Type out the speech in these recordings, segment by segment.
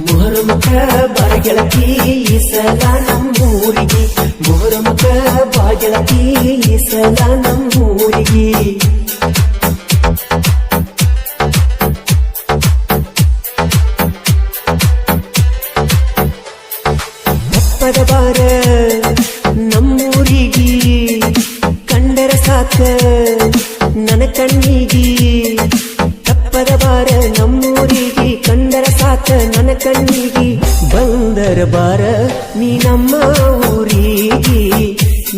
ಮೊಹರಮಕ ಬಾಗೆಳತಿ ಈ ಸಲ ನಮ್ಮೂರಿಗೆ ಮೊಹರಮಕ ಬಾಗೆಳತಿ ಈ ಸಲ ನಮ್ಮೂರಿಗೆ ಬಾರ, ನೀ ನಮ್ಮ ಊರಿಗೆ,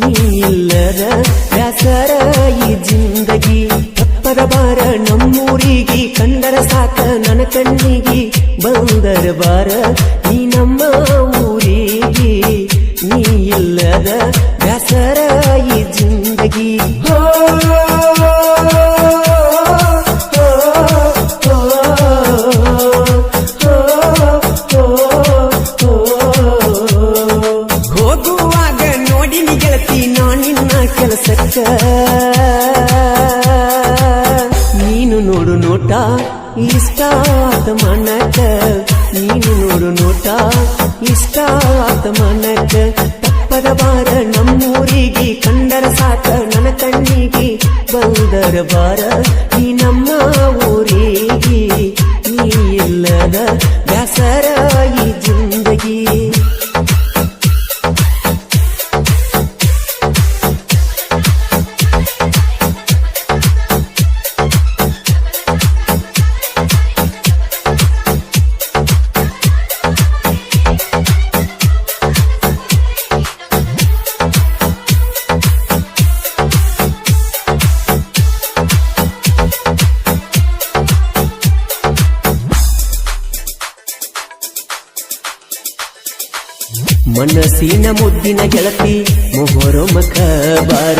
ನೀ ಇಲ್ಲದ ಈ ಜಿಂದಗಿ. ತಪ್ಪದ ಬಾರ ನಮ್ಮೂರಿಗೆ ಕಂದರ ಸಾಕ ನನ್ನ ಕಣ್ಣಿಗೆ. ಬಂದರ ಬಾರ ನೀ ನಮ್ಮ ಊರಿಗೆ, ನೀ ಇಲ್ಲದ ಈ ಜಿಂದಗಿ. ಇಷ್ಟ ಆತ ಮನಕ, ನೀನು ನೋಡು ನೋಟ. ಇಷ್ಟವಾದ ಮನಕ, ತಪ್ಪದ ಬಾರ ನಮ್ಮೂರಿಗೆ ಕಂಡರ ಸಾಕ. ನನ್ನ ಕಣ್ಣಿಗೆ ಬಂದರ ಬಾರ ನೀ ನಮ್ಮ ಮನಸ್ಸಿನ ಮುದ್ದಿನ ಗೆಳತಿ ಮೊಹರಮಕ ಬಾರ.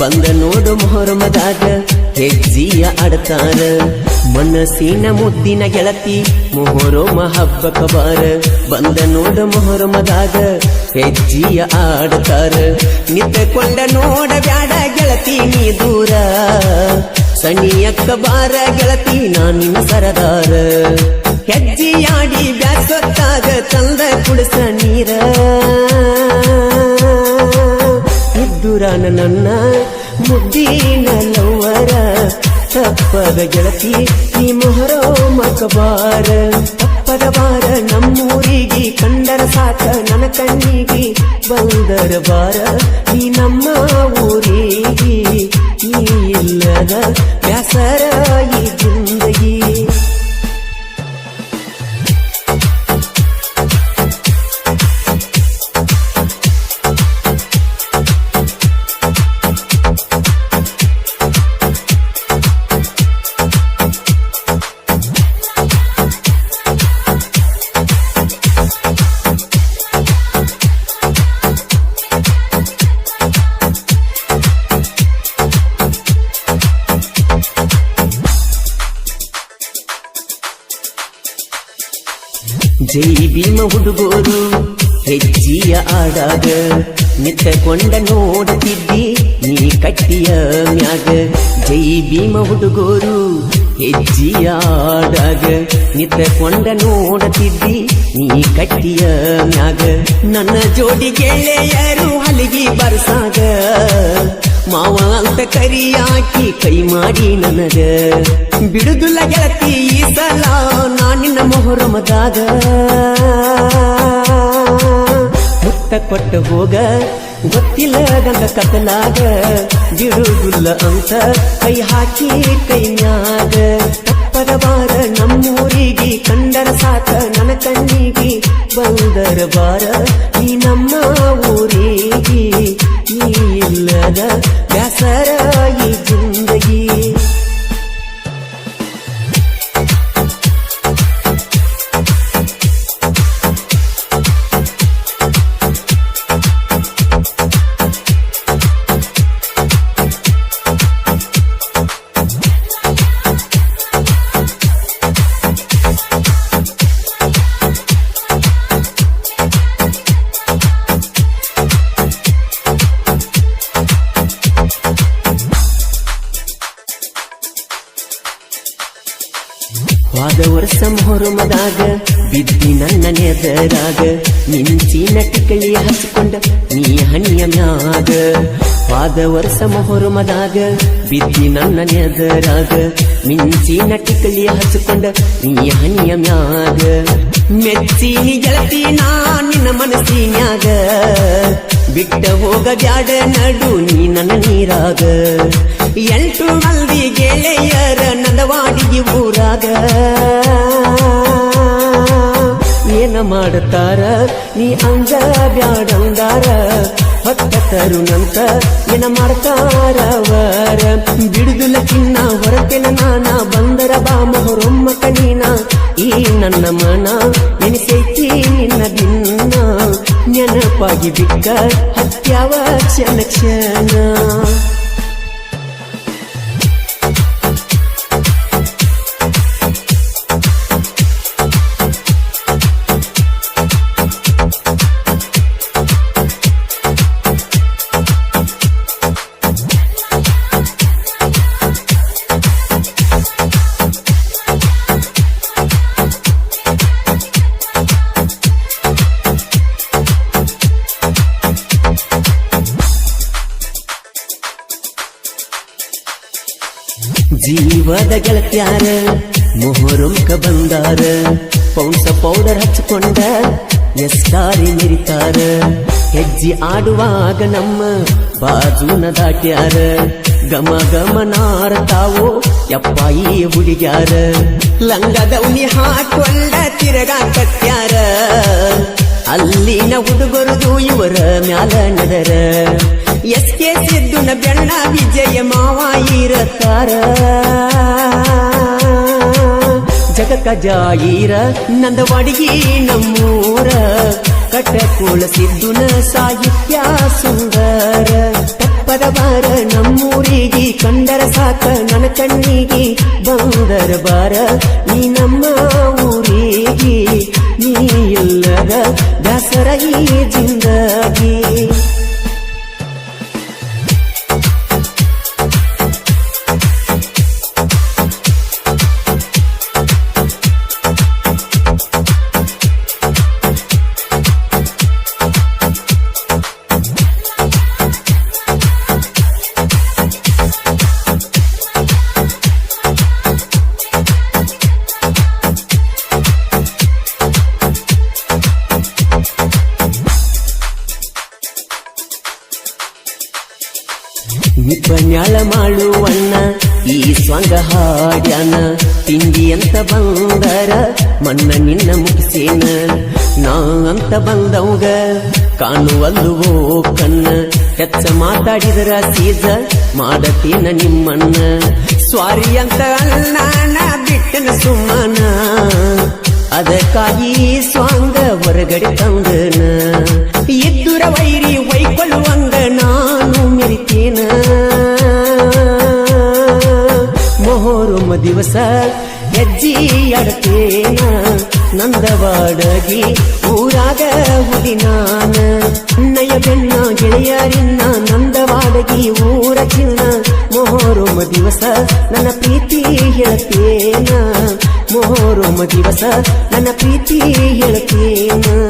ಬಂದ ನೋಡು ಮೊಹರಮದಾಗ ಹೆಜ್ಜಿಯ ಆಡ್ತಾರ ಮನಸ್ಸಿನ ಮುದ್ದಿನ ಗೆಳತಿ ಮೊಹರಮ ಹಬ್ಬಕ ಕಬಾರ. ಬಂದ ನೋಡು ಮೊಹರಮದಾಗ ಹೆಜ್ಜಿಯ ಆಡ್ತಾರ ನಿದ್ದೆಕೊಂಡ ನೋಡ ಬ್ಯಾಡ ಗೆಳತಿ, ನೀ ದೂರ. ಸಣಿಯಕ್ಕ ಕಬಾರ ಗೆಳತಿ ನಾನಿನ ಸರದಾರ. ಹೆಜ್ಜಿಯಾಡಿ ಬ್ಯಾಸೊತ್ತಾಗ ತಂದ ಕುಡಿಸ ನೀರ. ಇದ್ದುರಾನ ನನ್ನ ಮುದ್ದಿನ ಲವ್ವರ, ತಪ್ಪದ ಗೆಳತಿ, ಈ ಮೊಹರೋ ಮಕಬಾರ ತಪ್ಪದ ಬಾರ ನಮ್ಮೂರಿಗೆ ಕಂಡರ ಸಾಕ, ನನ್ನ ಕಣ್ಣಿಗೆ ಬಂದರ ಬಾರ ಈ ನಮ್ಮ ಊರಿಗೆ ಈ ಇಲ್ಲದ ಜೈ ಭೀಮ ಹುಡುಗೋರು ಹೆಜ್ಜಿಯ ಆಡಾಗ. ನಿಂತಕೊಂಡ ನೋಡುತ್ತಿದ್ದಿ ನೀ ಕಟ್ಟಿಯ ಮ್ಯಾಗ. ಜೈ ಭೀಮ ಹುಡುಗೋರು ಹೆಜ್ಜಿಯ ಆಡಾಗ ನಿಂತಕೊಂಡ ನೋಡತಿದ್ದಿ ನೀ ಕಟ್ಟಿಯ ಮ್ಯಾಗ. ನನ್ನ ಜೋಡಿ ಗೆಳೆಯರು ಹಲಿಗಿ ಬರ್ಸಾಗ. ಮಾವ ಅಂತ ಕರಿಯಾಕಿ ಕೈ ಮಾಡಿ ನನಗ. ಬಿಡುದುಲ್ಲ ಗೆಳತಿ, ಈ ಸಲ ನಾನಿನ್ನ ಮೊಹರಮದಾಗ. ಮುತ್ತ ಕೊಟ್ಟು ಹೋಗ ಗೊತ್ತಿಲ್ಲ ಗಂಗ ಕತ್ತಲಾಗ ಬಿಡುದಿಲ್ಲ ಅಂತ ಕೈ ಹಾಕಿ ಕೈ ಮ್ಯಾಗ. ತಪ್ಪದ ಬಾರ ನಮ್ಮೂರಿಗೆ ಕಂಡರ ಸಾಕ ನನ್ನ ಕಣ್ಣಿಗೆ. ಬಂದರ ಬಾರ ಈ ನಮ್ಮ ಊರಿಗೆ. ಹೋದ ವರ್ಷ ಹೊರಮದಾಗ ಬಿದ್ದಿ ನನ್ನ ನೆದರಾಗ ಮಿಂಚಿನ ಟಿಕಳಿ ಹಚ್ಕೊಂಡ ನೀ ಹನಿಯ ಮ್ಯಾಗ. ಹೋದ ವರ್ಷ ಹೊರಮದಾಗ ಬಿದ್ದಿ ನನ್ನ ನೆದರಾಗ ಮಿಂಚಿನ ಟಿಕಳಿ ಹಚ್ಕೊಂಡ ನೀ ಹನಿಯ ಮ್ಯಾಗ. ಮೆಚ್ಚಿನಿ ಗೆಳತಿ, ನಾ ನಿನ್ನ ಮನಸ್ಸಿನ್ಯಾಗ. ಬಿಟ್ಟ ಹೋಗ ಬ್ಯಾಡ ನಡು, ನೀ ನನ್ನ ನೀರಾಗ. ಎಂಟು ಮಂದಿ ಗೆಳೆಯರ ನಂದವಾಡಿ ಊರಾಗ. ಏನ ಮಾಡುತ್ತಾರ ನೀ ಅಂಜ ಬ್ಯಾಡಂದಾರ ಹೊತ್ತರು ನಂತ ಏನ ಮಾಡ್ತಾರವರ ಬಿಡುದುಲ ಚಿನ್ನ ಹೊರತೆನ ನಾನ, ಬಂದರ ಬಾ ಹೊರೊಮ್ಮ ಕಣೀನ ಈ ನನ್ನ ಮನ ನೆನೆಸೈತಿ ನಿನ್ನ ಭಿನ್ನ ನೆನಪಾಗಿ ಬಿಕ್ಕ ಹತ್ಯಾವ ಕ್ಷಣ ಕ್ಷಣ. ಜೀವದ ಗೆಳತ್ಯಾರ, ಮೊಹರಂಕ ಬಂದಾರ, ಪೌಂಸ ಪೌಡರ್ ಹಚ್ಕೊಂಡ ಎಸ್ಟಾರಿ ಮಿರಿತಾರ. ಹೆಜ್ಜೆ ಆಡುವಾಗ ನಮ್ಮ ಬಾಜೂನ ದಾಟ್ಯಾರ ಗಮ ಗಮನಾರ ತಾವು ಯಪ್ಪಾಯಿ ಹುಡುಗ್ಯಾರ. ಲಂಗದೌನಿ ಹಾಕೊಂಡ ತಿರಗಾ ಕಟ್ಯಾರ ಅಲ್ಲಿನ ಹುಡುಗರದು ಇವರ ಮ್ಯಾಲ ನದರ. ಎಸ್ ಸಿದ್ದುನ ಬೆಣ್ಣ ವಿಜಯ ಮಾವ ಇರತ್ತಾರ ಜಗಕ್ಕ ಜಾಯಿರ ನಂದವಾಡಿಗೆ ನಮ್ಮೂರ. ಕಟ್ಟಕೋಳ ಸಿದ್ದುನ ಸಾಹಿತ್ಯ ಸುಂದರ. ತಪ್ಪದ ಬಾರ ನಮ್ಮೂರಿಗೆ ಕಂಡರ ಸಾಕ, ನನ್ನ ಕಣ್ಣಿಗೆ ಬಂದರ ಬಾರ. ನೀ ನಮ್ಮ ಊರಿಗೆ, ನೀ ಇಲ್ಲದ ದಸರ ಈ ಜಿಂದಗಿ. ನಿಪನ್ಯಾಳ ಮಾಡುವಣ್ಣ, ಈ ಸ್ವಂಗ ಹಾಡ್ಯಾನ. ತಿಂಡಿ ಅಂತ ಬಂದರ, ಮಣ್ಣ ನಿನ್ನ ಮುಗಿಸೇನ. ನಾ ಅಂತ ಬಂದವಗ ಕಾಣುವಲ್ಲುವೋ ಕಣ್ಣ. ಹೆಚ್ಚ ಮಾತಾಡಿದರ ಸೀಜ, ಮಾಡತೀನ ನಿಮ್ಮಣ್ಣ. ಸ್ವಾರಿ ಅಂತ ಅಣ್ಣ ಬಿಟ್ಟನ ಸುಮ್ಮನ. ಅದಕ್ಕಾಗಿ ಸ್ವಾಂಗ ಹೊರಗಡೆ ತಂದನ. ಇದ್ದುರ ವೈರಿ ವೈಕೊಳ್ಳುವಂಗ ನಾನು ಮೊಹರಮ ದಿವಸ ಹೆಜ್ಜಿ ಅಡತೇನ ನಂದವಾಡಗಿ, ಊರಾಗ ಹುಡಿ ನಾನ. ನಯ ಬೆನ್ನ ಗೆಳೆಯರಿನ್ನ, ನಂದವಾಡಗಿ ಊರ ಚಿನ್ನ. ಮೊಹರಮ ದಿವಸ, ನನ್ನ ಪ್ರೀತಿ ಹೇಳ್ತೇನ ಮೊಹರಮ ದಿವಸ, ನನ್ನ ಪ್ರೀತಿ ಹೇಳ್ತೇನ